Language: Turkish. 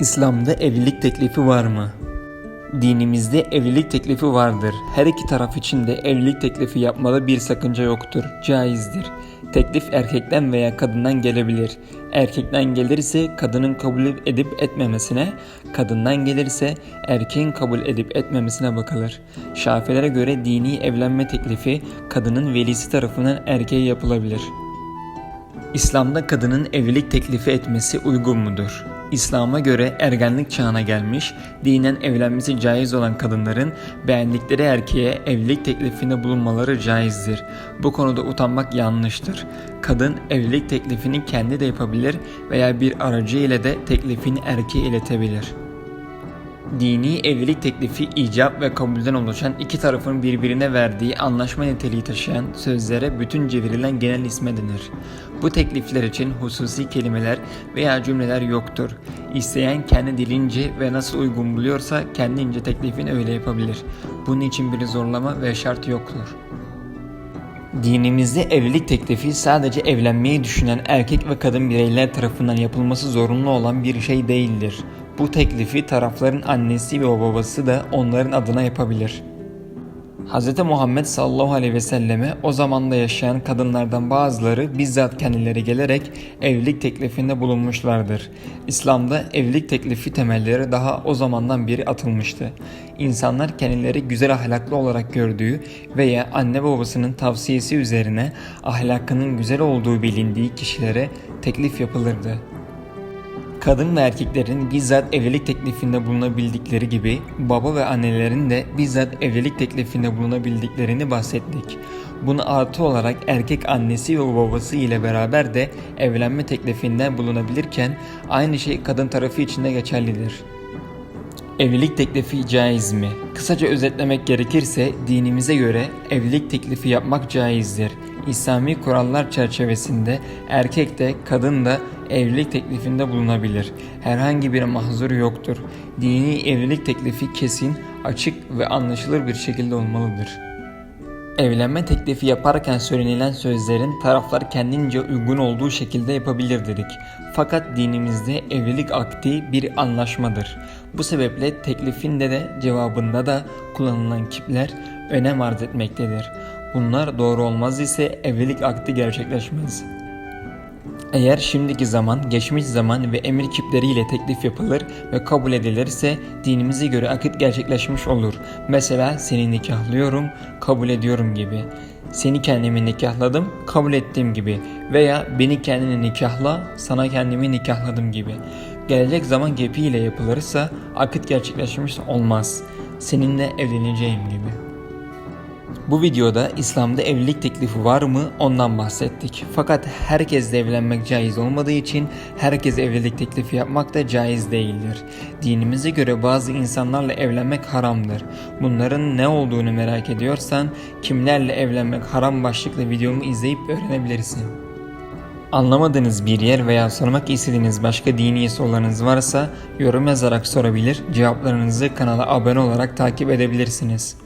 İslam'da evlilik teklifi var mı? Dinimizde evlilik teklifi vardır. Her iki taraf için de evlilik teklifi yapmada bir sakınca yoktur. Caizdir. Teklif erkekten veya kadından gelebilir. Erkekten gelirse kadının kabul edip etmemesine, kadından gelirse erkeğin kabul edip etmemesine bakılır. Şafilere göre dini evlenme teklifi kadının velisi tarafından erkeğe yapılabilir. İslam'da kadının evlilik teklifi etmesi uygun mudur? İslam'a göre ergenlik çağına gelmiş, dinen evlenmesi caiz olan kadınların beğendikleri erkeğe evlilik teklifinde bulunmaları caizdir. Bu konuda utanmak yanlıştır. Kadın evlilik teklifini kendi de yapabilir veya bir aracı ile de teklifini erkeğe iletebilir. Dini evlilik teklifi icap ve kabulden oluşan iki tarafın birbirine verdiği anlaşma niteliği taşıyan sözlere bütünce verilen genel isme denir. Bu teklifler için hususi kelimeler veya cümleler yoktur. İsteyen kendi dilince ve nasıl uygun buluyorsa kendince teklifini öyle yapabilir. Bunun için bir zorlama ve şart yoktur. Dinimizde evlilik teklifi sadece evlenmeyi düşünen erkek ve kadın bireyler tarafından yapılması zorunlu olan bir şey değildir. Bu teklifi tarafların annesi ve babası da onların adına yapabilir. Hz. Muhammed sallallahu aleyhi ve selleme o zamanda yaşayan kadınlardan bazıları bizzat kendileri gelerek evlilik teklifinde bulunmuşlardır. İslam'da evlilik teklifi temelleri daha o zamandan beri atılmıştı. İnsanlar kendileri güzel ahlaklı olarak gördüğü veya anne babasının tavsiyesi üzerine ahlakının güzel olduğu bilindiği kişilere teklif yapılırdı. Kadın ve erkeklerin bizzat evlilik teklifinde bulunabildikleri gibi baba ve annelerin de bizzat evlilik teklifinde bulunabildiklerini bahsettik. Bunu artı olarak erkek annesi ve babası ile beraber de evlenme teklifinde bulunabilirken aynı şey kadın tarafı için de geçerlidir. Evlilik teklifi caiz mi? Kısaca özetlemek gerekirse dinimize göre evlilik teklifi yapmak caizdir. İslami kurallar çerçevesinde erkek de kadın da evlilik teklifinde bulunabilir. Herhangi bir mahzuru yoktur. Dini evlilik teklifi kesin, açık ve anlaşılır bir şekilde olmalıdır. Evlenme teklifi yaparken söylenilen sözlerin taraflar kendince uygun olduğu şekilde yapabilir dedik. Fakat dinimizde evlilik akdi bir anlaşmadır. Bu sebeple teklifinde de cevabında da kullanılan kipler önem arz etmektedir. Bunlar doğru olmaz ise evlilik akdi gerçekleşmez. Eğer şimdiki zaman, geçmiş zaman ve emir kipleriyle teklif yapılır ve kabul edilirse dinimize göre akit gerçekleşmiş olur. Mesela seni nikahlıyorum, kabul ediyorum gibi. Seni kendimi nikahladım, kabul ettiğim gibi. Veya beni kendine nikahla, sana kendimi nikahladım gibi. Gelecek zaman gepiyle yapılırsa akit gerçekleşmiş olmaz. Seninle evleneceğim gibi. Bu videoda İslam'da evlilik teklifi var mı ondan bahsettik. Fakat herkesle evlenmek caiz olmadığı için herkes evlilik teklifi yapmak da caiz değildir. Dinimize göre bazı insanlarla evlenmek haramdır. Bunların ne olduğunu merak ediyorsan kimlerle evlenmek haram başlıklı videomu izleyip öğrenebilirsin. Anlamadığınız bir yer veya sormak istediğiniz başka dini sorularınız varsa yorum yazarak sorabilir, cevaplarınızı kanala abone olarak takip edebilirsiniz.